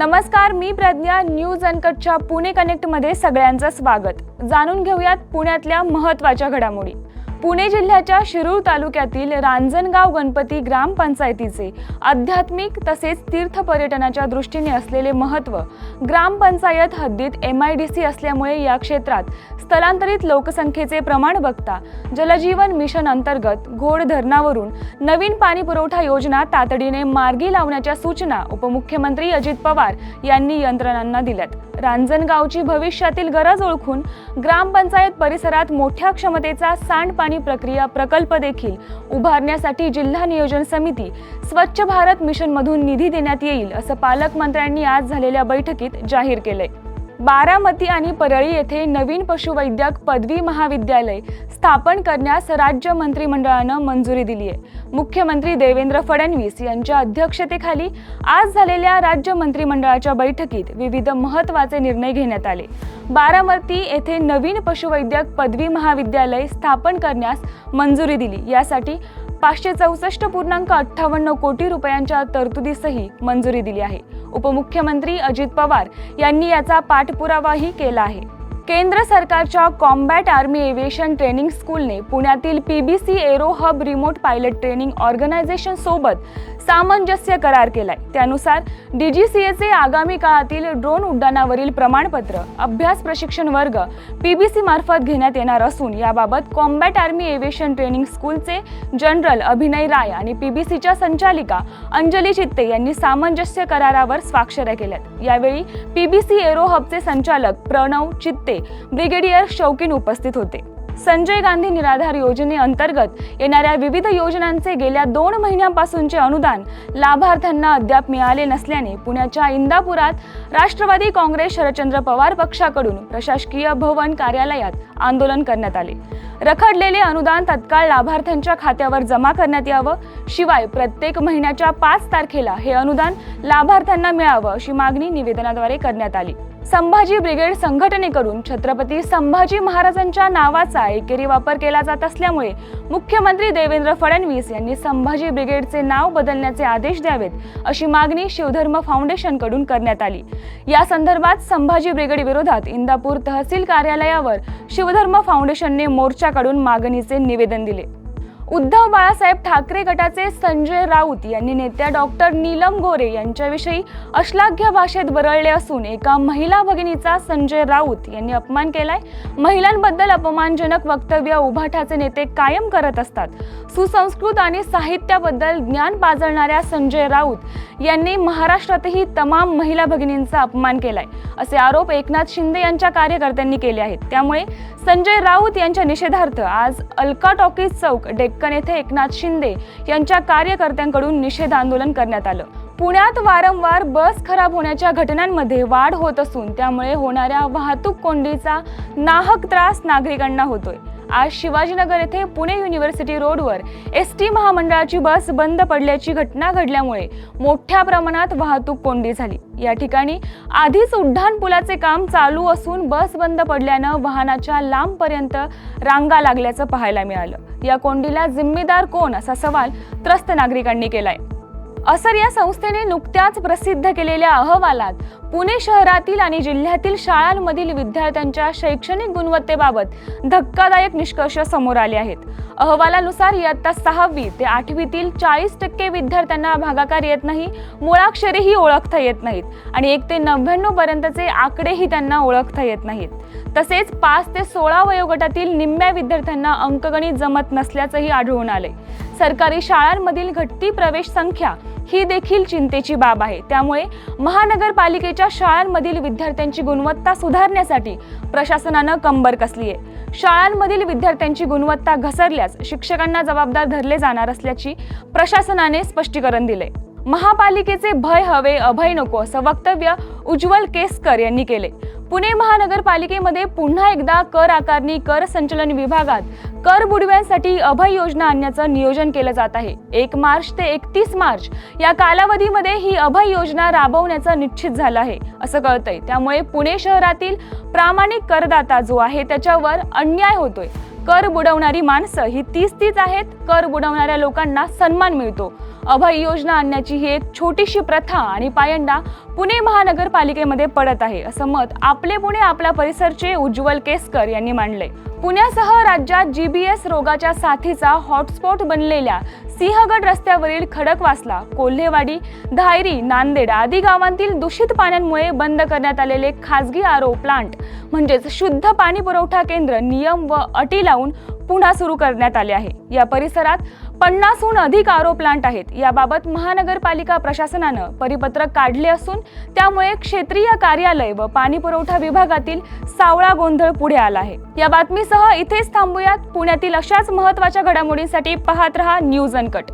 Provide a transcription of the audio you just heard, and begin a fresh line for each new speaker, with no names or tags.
नमस्कार मी प्रज्ञा न्यूज अनकटच्या पुणे कनेक्टमध्ये सगळ्यांचं स्वागत जाणून घेऊयात पुण्यातल्या महत्त्वाच्या घडामोडी पुणे जिल्ह्याच्या शिरूर तालुक्यातील रांजणगाव गणपती ग्रामपंचायतीचे आध्यात्मिक तसेच तीर्थ पर्यटनाच्या दृष्टीने असलेले महत्त्व ग्रामपंचायत हद्दीत एम आय डी सी असल्यामुळे या क्षेत्रात स्थलांतरित लोकसंख्येचे प्रमाण बघता जलजीवन मिशन अंतर्गत घोड धरणावरून नवीन पाणी पुरवठा योजना तातडीने मार्गी लावण्याच्या सूचना उपमुख्यमंत्री अजित पवार यांनी यंत्रणांना दिल्यात रांजणगावची भविष्यातील गरज ओळखून ग्रामपंचायत परिसरात मोठ्या क्षमतेचा सांडपाणी प्रक्रिया प्रकल्प देखील उभारण्यासाठी जिल्हा नियोजन समिती स्वच्छ भारत मिशनमधून निधी देण्यात येईल असं पालकमंत्र्यांनी आज झालेल्या बैठकीत जाहीर केलंय बारामती आणि परळी येथे नवीन पशुवैद्यक पदवी महाविद्यालय स्थापन करण्यास राज्य मंत्रिमंडळानं मंजुरी दिली आहे मुख्यमंत्री देवेंद्र फडणवीस यांच्या अध्यक्षतेखाली आज झालेल्या राज्य मंत्रिमंडळाच्या बैठकीत विविध महत्त्वाचे निर्णय घेण्यात आले बारामती येथे नवीन पशुवैद्यक पदवी महाविद्यालय स्थापन करण्यास मंजुरी दिली यासाठी पाचशे चौसष्ट पूर्णांक अठ्ठावन्न कोटी रुपयांच्या तरतुदीसही मंजुरी दिली आहे उपमुख्यमंत्री अजित पवार यांनी याचा पाठपुरावाही केला आहे केंद्र सरकारच्या कॉम्बॅट आर्मी एव्हिएशन ट्रेनिंग स्कूलने पुण्यातील P B C aero hub remote pilot training organisation सोबत सामंजस्य करार केलाय त्यानुसार डी जी सी एचे आगामी काळातील ड्रोन उड्डाणावरील प्रमाणपत्र अभ्यास प्रशिक्षण वर्ग पी बी सी मार्फत घेण्यात येणार असून याबाबत कॉम्बॅट आर्मी एव्हिएशन ट्रेनिंग स्कूलचे जनरल अभिनय राय आणि पी बी सीच्या संचालिका अंजली चित्ते यांनी सामंजस्य करारावर स्वाक्षऱ्या केल्यात यावेळी पी बी सी एरो हबचे संचालक प्रणव चित्ते ब्रिगेडियर शौकीन उपस्थित होते संजय गांधी निराधार योजनेअंतर्गत येणाऱ्या विविध योजनांचे गेल्या दोन महिन्यांपासूनचे अनुदान लाभार्थ्यांना अद्याप मिळाले नसल्याने पुण्याच्या इंदापुरात राष्ट्रवादी काँग्रेस शरदचंद्र पवार पक्षाकडून प्रशासकीय भवन कार्यालयात आंदोलन करण्यात आले रखडलेले अनुदान तत्काळ लाभार्थ्यांच्या खात्यावर जमा करण्यात यावं शिवाय प्रत्येक महिन्याच्या पाच तारखेला हे अनुदान लाभार्थ्यांना मिळावं अशी मागणी निवेदनाद्वारे करण्यात आली संभाजी ब्रिगेड संघटनेकडून छत्रपती संभाजी महाराजांच्या नावाचा एकेरी वापर केला जात असल्यामुळे मुख्यमंत्री देवेंद्र फडणवीस यांनी संभाजी ब्रिगेडचे नाव बदलण्याचे आदेश द्यावेत अशी मागणी शिवधर्म फाउंडेशनकडून करण्यात आली या संदर्भात संभाजी ब्रिगेड विरोधात इंदापूर तहसील कार्यालयावर शिवधर्म फाउंडेशनने मोर्चाकडून मागणीचे निवेदन दिले उद्धव बाळासाहेब ठाकरे गटाचे संजय राऊत यांनी नेत्या डॉक्टर नीलम गोरे यांच्याविषयी अश्लाघ्य भाषेत बरळले असून एका महिला भगिनीचा संजय राऊत यांनी अपमान केलाय महिलांबद्दल अपमानजनक वक्तव्य उभाठाचे नेते कायम करत असतात सुसंस्कृत आणि साहित्याबद्दल ज्ञान पाजळणाऱ्या संजय राऊत यांनी महाराष्ट्रातही तमाम महिला भगिनींचा अपमान केलाय असे आरोप एकनाथ शिंदे यांच्या कार्यकर्त्यांनी केले आहेत त्यामुळे संजय राऊत यांच्या निषेधार्थ आज अलका टॉकीज चौक डेक्कन येथे एकनाथ शिंदे यांच्या कार्यकर्त्यांकडून निषेध आंदोलन करण्यात आलं पुण्यात वारंवार बस खराब होण्याच्या घटनांमध्ये वाढ होत असून त्यामुळे होणाऱ्या वाहतूक कोंडीचा नाहक त्रास नागरिकांना होतोय आज शिवाजीनगर येथे पुणे युनिव्हर्सिटी रोडवर एस टी महामंडळाची बस बंद पडल्याची घटना घडल्यामुळे मोठ्या प्रमाणात वाहतूक कोंडी झाली या ठिकाणी आधीच उड्डाण पुलाचे काम चालू असून बस बंद पडल्यानं वाहनाच्या लांबपर्यंत रांगा लागल्याचं पाहायला मिळालं या कोंडीला जिम्मेदार कोण असा सवाल त्रस्त नागरिकांनी केलाय असर या संस्थेने नुकत्याच प्रसिद्ध केलेल्या अहवालात पुणे शहरातील आणि जिल्ह्यातील शाळांमधील विद्यार्थ्यांच्या शैक्षणिक गुणवत्तेबाबत धक्कादायक निष्कर्ष समोर आले आहेत अहवालानुसार इयत्ता सहावी ते आठवीतील चाळीस टक्के विद्यार्थ्यांना भागाकार येत नाही मुळाक्षरेही ओळखता येत नाहीत आणि एक ते नव्याण्णव पर्यंतचे आकडेही त्यांना ओळखता येत नाहीत तसेच पाच ते सोळा वयोगटातील निम्म्या विद्यार्थ्यांना अंकगणित जमत नसल्याचंही आढळून आले सरकारी शाळांमधील घटती प्रवेश संख्या ही देखील चिंतेची बाब आहे त्यामुळे महानगरपालिकेच्या शाळांमधील विद्यार्थ्यांची गुणवत्ता सुधारण्यासाठी प्रशासनानं कंबर कसली आहे शाळांमधील विद्यार्थ्यांची गुणवत्ता घसरल्यास शिक्षकांना जबाबदार धरले जाणार असल्याची प्रशासनाने स्पष्टीकरण दिले महापालिकेचे भय हवे अभय नको असं वक्तव्य उज्ज्वल केसकर यांनी केले पुणे महानगरपालिकेमध्ये पुन्हा एकदा कर आकारणी कर संचलन विभागात कर बुडव्यांसाठी अभय योजना आणण्याचं नियोजन केलं जात आहे एक मार्च ते एकतीस मार्च या कालावधीमध्ये ही अभय योजना राबवण्याचं निश्चित झालं आहे असं कळतंय त्यामुळे पुणे शहरातील प्रामाणिक करदाता जो आहे त्याच्यावर अन्याय होतोय कर बुडवणारी माणसं ही तीस तीच आहेत कर बुडवणाऱ्या लोकांना सन्मान मिळतो अभय योजना आणण्याची ही एक छोटीशी प्रथा आणि पायंडा पुणे महानगरपालिकेमध्ये पडत आहे असं मत आपले पुणे आपला परिसरचे उज्ज्वल केसकर यांनी मांडले पुण्यासह राज्यात जी बी एस रोगाच्या साथीचा हॉटस्पॉट बनलेल्या सिंहगड रस्त्यावरील खडकवासला कोल्हेवाडी धायरी नांदेड आदी गावांतील दूषित पाण्यांमुळे बंद करण्यात आलेले खाजगी आरो प्लांट म्हणजेच शुद्ध पाणी पुरवठा केंद्र नियम व अटी लावून पुन्हा सुरू करण्यात आले आहे या परिसरात पन्नासहून अधिक आरो प्लांट आहेत याबाबत महानगरपालिका प्रशासनानं परिपत्रक काढले असून त्यामुळे क्षेत्रीय कार्यालय व पाणी पुरवठा विभागातील सावळा गोंधळ पुढे आला आहे या बातमीसह इथेच थांबूयात पुण्यातील अशाच महत्वाच्या घडामोडींसाठी पाहत रहा न्यूज अनकट